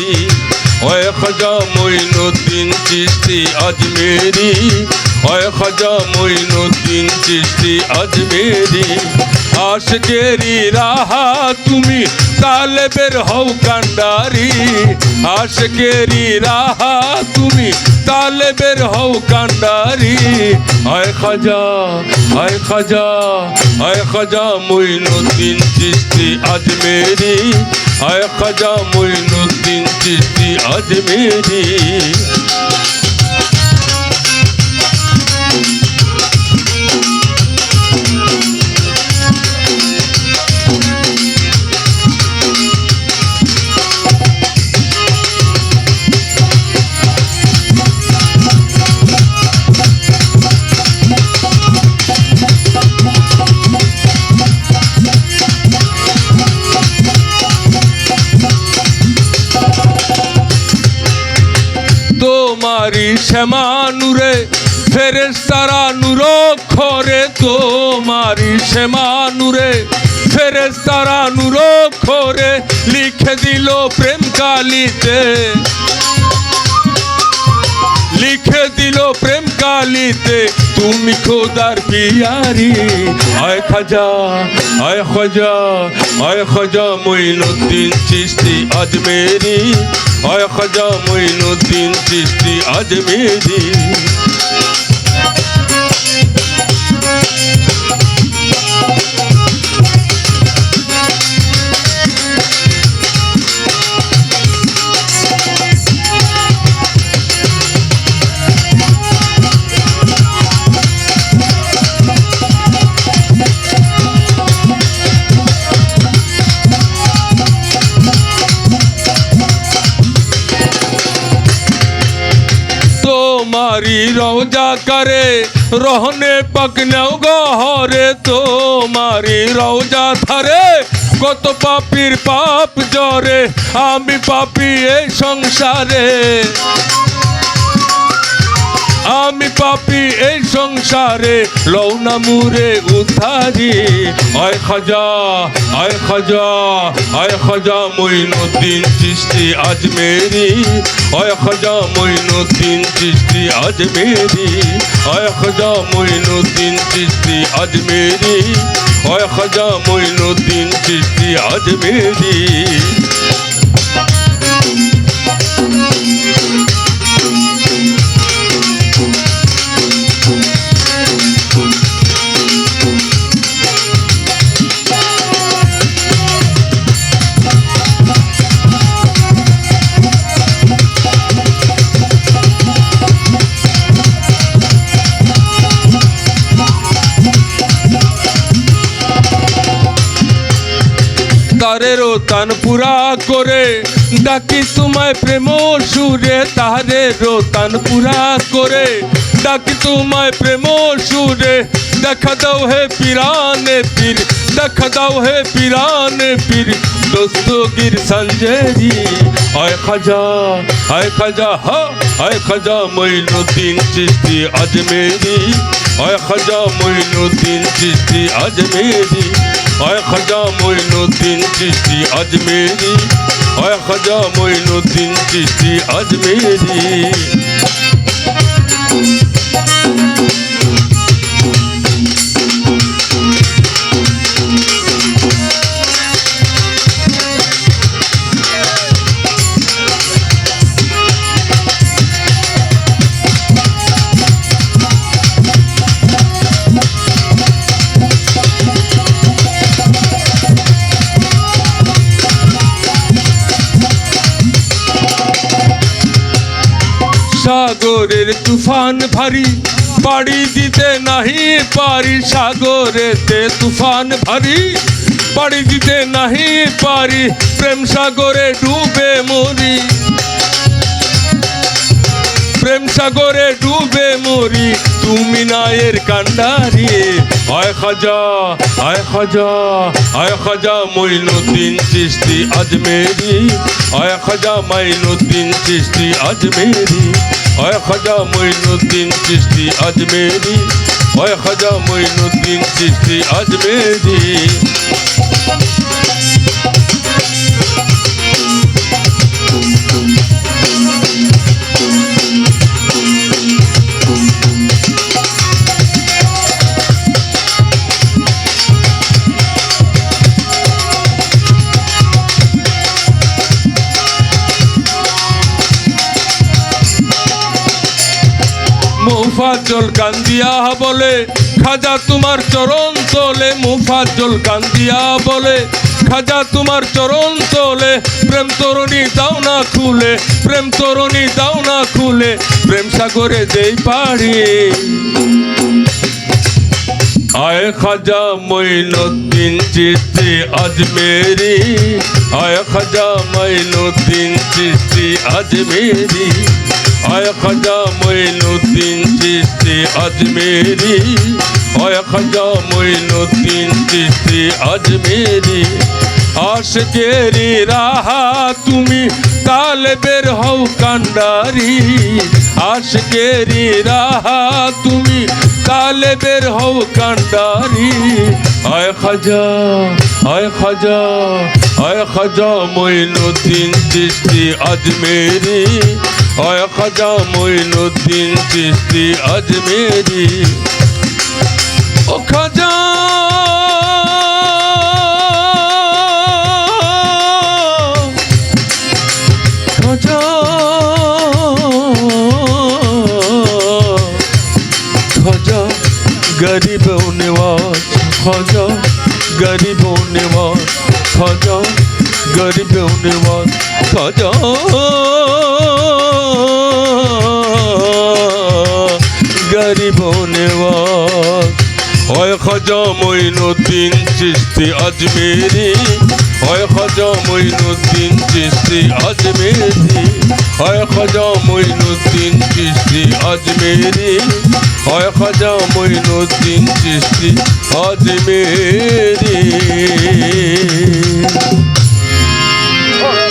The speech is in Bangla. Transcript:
আজমেরি ওয় খাজা মঈনুদ্দিন চিশতি আজমেরি। ওয় খাজা মঈনুদ্দিন চিশতি আজমেরি। আশকেরি রাহা, তুমি তালেবের হও কান্ডারি। আশকেরি রাহা, তুমি তালেবের হও কান্ডারি। আয় খাজা আয় খাজা আয় খাজা মঈনুদ্দিন চিশতি আজমেরি। আয় খাজা মঈনুদ্দিন চিশতি আজমেরি তোমারি শ্যামানুরে ফেরেস্তারা নূর খরে তোমারি শ্যামানুরে। ফেরেস্তারা নূর খরে লিখে দিল প্রেম কালিতে। লিখে দিল প্রেম কালিতে, তুমি খোদার পিয়ারি। আয় খাজা আয় খাজা আয় খাজা মঈনুদ্দিন চিশতি আজমেরি। আয় খাজা মঈনুদ্দিন চিশতি আজমেরি তোমারি রওজা করে, রহনে পকনেও গহরে তোমারি রওজা ধরে, কত পাপির পাপ জরে আমি পাপি এই সংসারে। আমি পাপি এই সংসারে লৌনা মুরে উদ্ধারি। আয় খাজা আয় খাজা আয় খাজা মঈনুদ্দিন চিশতি আজমেরি আয় খাজা মঈনুদ্দিন চিশতি আজমেরি আয় খাজা মঈনুদ্দিন চিশতি আজমেরি আয় খাজা মঈনুদ্দিন চিশতি আজমেরি তারেরও তান পুরা করে। ডাকি তোমায় প্রেম সুরে তারেরও তান পুরা করে। ডাকি তোমায় প্রেম সুরে, দেখা দাও হে পিরানে পীর, দেখা দাও হে পিরানে পীর। দোস্তগির সঞ্জেরি আয় খাজা আয় খাজা, হা আয় খাজা মঈনুদ্দিন চিশতি আজমেরি। আয় খাজা মঈনুদ্দিন চিশতি আজমেরি। আয় খাজা মঈনুদ্দিন চিশতি আজমেরি। হয় খাজা মঈনুদ্দিন চিশতি আজমেরি। সাগরের তুফান ভারী। বাড়ি দিতে নাহি পারি সাগরেতে তুফান ভারী। পাড়ি দিতে নাহি পারি প্রেম সাগরে ডুবে মরি। প্রেম সাগরে ডুবে মরি, তুমি নায়ের কান্ডারি। আয় খাজা আয় খাজা আয় খাজা মঈনুদ্দিন চিশতি আজমেরি। আয় খাজা, মাইনুদ্দিন চিশতি আজমেরি। আয় খাজা মঈনুদ্দিন চিস্তি আজমেরি আয় খাজা মঈনুদ্দিন চিস্তি আজমেরি। মুফাজ্জল কান্দিয়া বলে, খাজা তোমার চরণ তোলে, মুফাজ্জল কান্দিয়া বলে, খাজা তোমার চরণ তোলে, প্রেম তরুণী দাও না খুলে, প্রেম তরুণী দাও না খুলে, প্রেম সাগরে দেই পাড়ি। আয় খাজা মঈনুদ্দিন চিস্তি আজমেরি আয় খাজা মঈনুদ্দিন চিস্তি আজমেরি আয় খাজা মঈনুদ্দিন চিস্তি আজমেরি। আয় খাজা মঈনুদ্দিন চিস্তি আজমেরি। আশকেরি রাহা, তুমি তালে বের হও কান্ডারি। আশকেরি রাহা, তুমি তালে বের হও কান্ডারি। আয় খাজা আয় খাজা আয় খাজা মঈনুদ্দিন চিস্তি আজমেরি। আয় খাজা মঈনুদ্দিন চিস্তি আজমেরি। ও খাজা! খাজা! খাজা, গরিব নিবাস খাজা, গরিব নিবাস খাজা, গরিব নিবাস খাজা! খাজা মঈনুদ্দিন চিস্তি আজমেরি। হয় খাজা মঈনুদ্দিন চিস্তি আজমেরি। হয় খাজা মঈনুদ্দিন চিস্তি আজমেরি। হয় খাজা মঈনুদ্দিন চিস্তি আজমেরি।